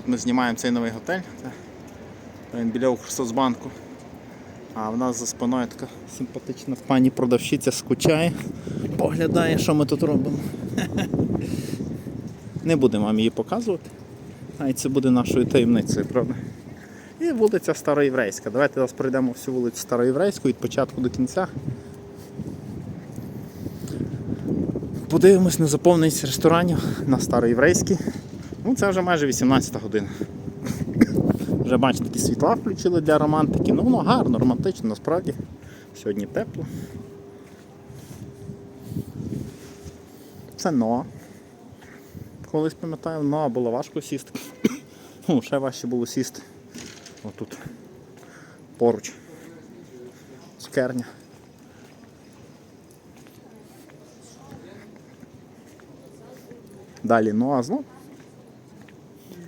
Тут ми знімаємо цей новий готель. Він біля Укрсоцбанку. А в нас за спиною така симпатична пані продавщиця скучає, поглядає, що ми тут робимо. Не будемо вам її показувати. А це буде нашою таємницею, правда? І вулиця Староєврейська. Давайте зараз пройдемо всю вулицю Староєврейську від початку до кінця. Подивимось на заповненість ресторанів на Староєврейській. Ну, це вже майже 18 година. Вже бачите, такі світла включили для романтики. Ну воно гарно, романтично, насправді. Сьогодні тепло. Це Ноа. Колись пам'ятаю, Ноа було важко сісти. Ну, ще важче було сісти. Отут. Поруч. Цукерня. Далі Ноа знов.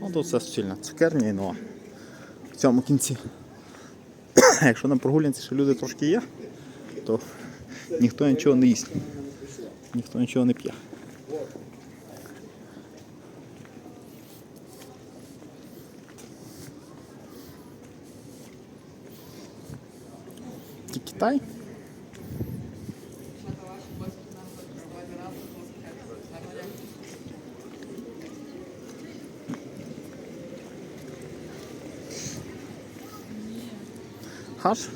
Ну, тут все суцільна цукерня і Ноа. В цьому кінці. Якщо на прогулянці ще люди трошки є, то ніхто нічого не їсть. Ніхто нічого не п'є. Це Китай. Хаш.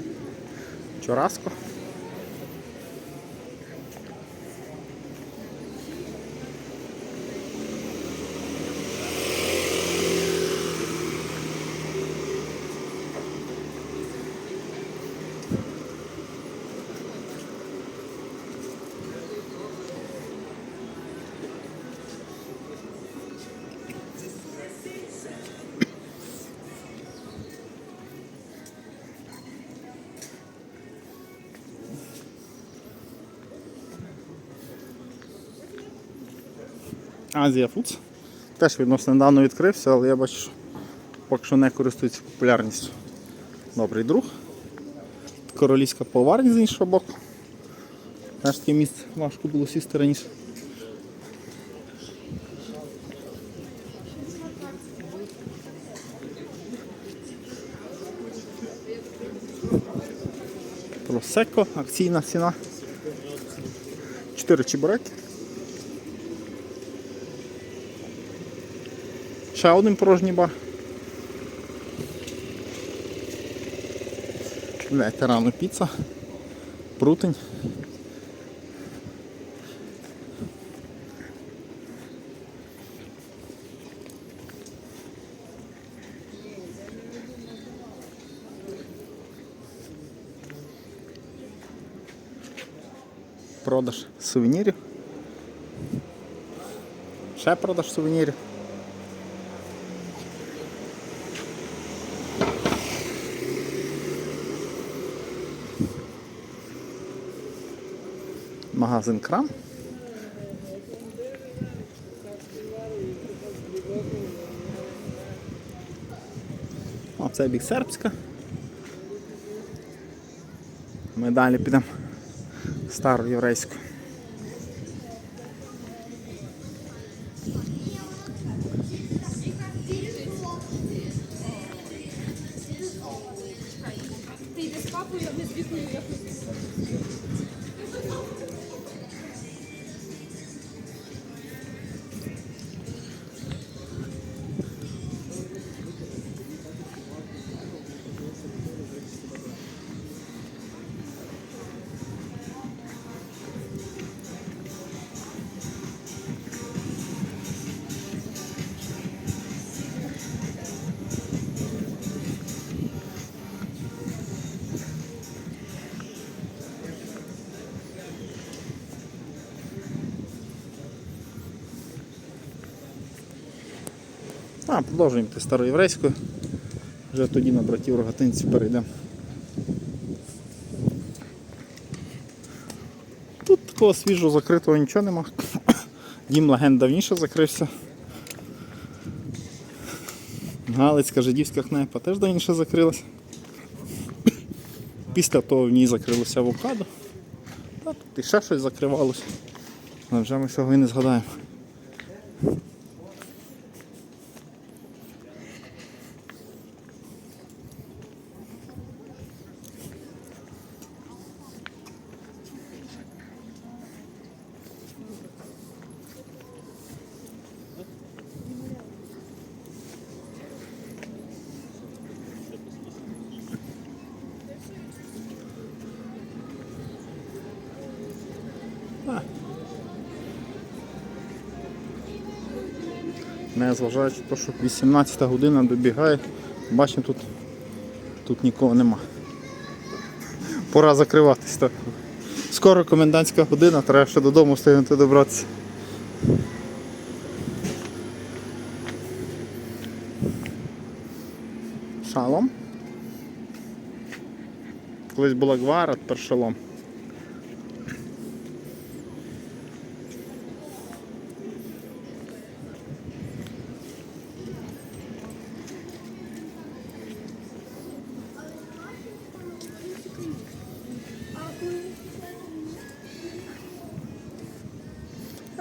Чораско. Азія Фудс. Теж відносно недавно відкрився, але я бачу, що поки що не користується популярністю. Добрий друг. Королівська поварня з іншого боку. Теж таке місце важко було сісти раніше. Просеко, акційна ціна. 4 чебуреки. Ще один порожній бар. Ветерану піца. Прутень. Продаж сувенірів. Ще продаж сувенірів. Магазин крам. О, це бік сербська. Ми далі підемо в стару єврейську. Ти йдеш з папою, а ми з якось. А, продовжуємо йти староєврейською. Вже тоді на братів рогатинців перейдемо. Тут такого свіжого закритого нічого нема. Дім легенд давніше закрився. Галицька жидівська кнайпа теж давніше закрилася. Після того в ній закрилося авокадо. Та тут і ще щось закривалося. Але вже ми всього і не згадаємо. Не зважаючи на те, що 18 година добігає, бачимо, тут, тут нікого нема. Пора закриватись. Так. Скоро комендантська година, треба ще додому встигнути добратися. Шалом. Колись була гвара, тепер шалом.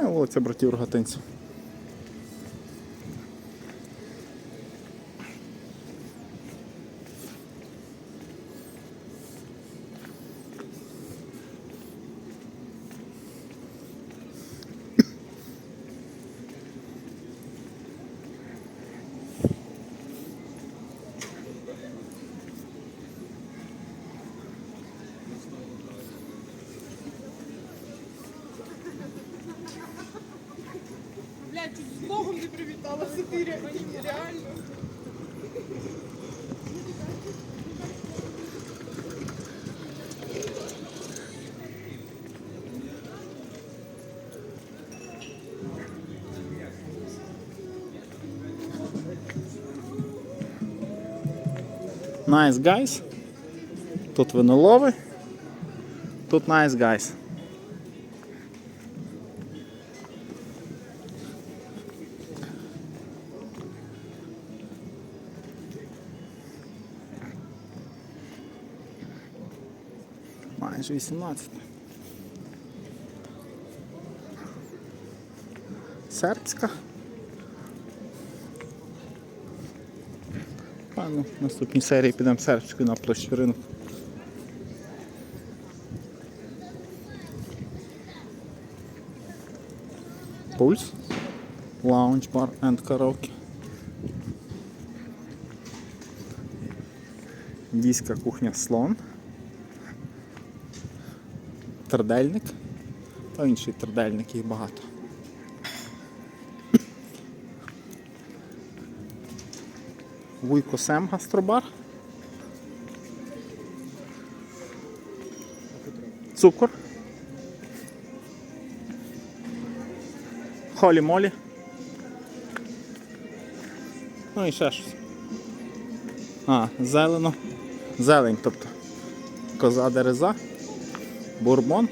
Вулиця братів Рогатинців. Ти ре- реально. Nice guys. Тут винолови. Тут nice guys. Майже 18. Сербська. А, ну, в наступній серії підемо сербською на площі ринку. Пульс. Лаунж бар and караоке. Індійська кухня слон. Тердельник. Та інший тердельник, їх багато. Вуйко Сем гастробар. Цукор. Холі молі. Ну і ще щось. А, зелено. Зелень, тобто. Коза дереза. Бурбон.